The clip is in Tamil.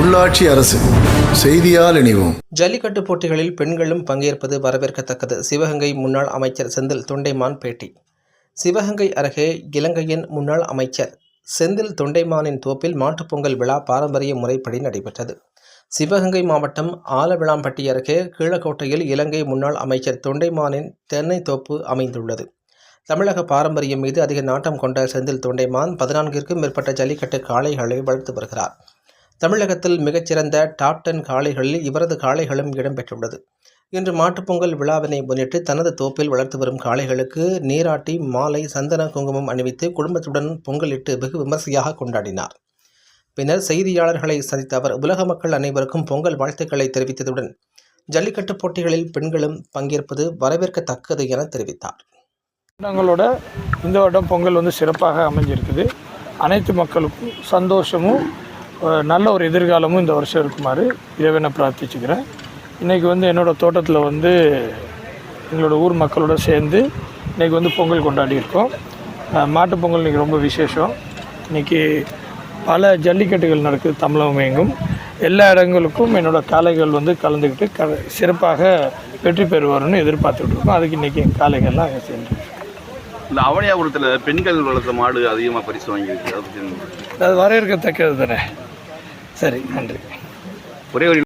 உள்ளாட்சி அரசு செய்தியால் இணைவோம். ஜல்லிக்கட்டு போட்டிகளில் பெண்களும் பங்கேற்பது வரவேற்கத்தக்கது. சிவகங்கை முன்னாள் அமைச்சர் செந்தில் தொண்டைமான் பேட்டி. சிவகங்கை அருகே இலங்கையின் முன்னாள் அமைச்சர் செந்தில் தொண்டைமானின் தோப்பில் மாட்டுப்பொங்கல் விழா பாரம்பரிய முறைப்படி நடைபெற்றது. சிவகங்கை மாவட்டம் ஆலவிளாம்பட்டி அருகே கீழக்கோட்டையில் இலங்கை முன்னாள் அமைச்சர் தொண்டைமானின் தென்னை தோப்பு அமைந்துள்ளது. தமிழக பாரம்பரியம் மீது அதிக நாட்டம் கொண்ட செந்தில் தொண்டைமான் பதினான்கிற்கும் மேற்பட்ட ஜல்லிக்கட்டு காளைகளை வளர்த்து வருகிறார். தமிழகத்தில் மிகச்சிறந்த டாப் டென் காளைகளில் இவரது காளைகளும் இடம்பெற்றுள்ளது. இன்று மாட்டுப்பொங்கல் விழாவினை முன்னிட்டு தனது தோப்பில் வளர்த்து வரும் காளைகளுக்கு நீராட்டி மாலை சந்தன குங்குமம் அணிவித்து குடும்பத்துடன் பொங்கலிட்டு வெகு விமர்சையாக கொண்டாடினார். பின்னர் செய்தியாளர்களை சந்தித்த அவர் உலக மக்கள் அனைவருக்கும் பொங்கல் வாழ்த்துக்களை தெரிவித்ததுடன் ஜல்லிக்கட்டு போட்டிகளில் பெண்களும் பங்கேற்பது வரவேற்கத்தக்கது என தெரிவித்தார். வருடங்களோட இந்த வருடம் பொங்கல் வந்து சிறப்பாக அமைஞ்சிருக்குது. அனைத்து மக்களுக்கும் சந்தோஷமும் நல்ல ஒரு எதிர்காலமும் இந்த வருஷம் இருக்குமாறு இறைவனை பிரார்த்திச்சுக்கிறேன். இன்றைக்கி வந்து என்னோடய தோட்டத்தில் வந்து எங்களோட ஊர் மக்களோட சேர்ந்து இன்றைக்கி வந்து பொங்கல் கொண்டாடி இருக்கோம் அஹ், மாட்டுப் பொங்கல் இன்றைக்கி ரொம்ப விசேஷம். இன்றைக்கி பல ஜல்லிக்கட்டுகள் நடக்குது தமிழகம் எங்கும். எல்லா இடங்களுக்கும் என்னோட காளைகள் வந்து கலந்துக்கிட்டு க சிறப்பாக வெற்றி பெறுவார்னு எதிர்பார்த்துட்டு இருக்கோம். அதுக்கு இன்றைக்கி என் காளைகள்லாம் அங்கே சென்று இந்த அவனியாபுரத்தில் பெண்கள் வளர்த்த மாடு அதிகமாக பரிசு வாங்கியிருக்கு? அது வரவேற்கத்தக்கது தானே சரி நன்றி. ஒரே ஒரு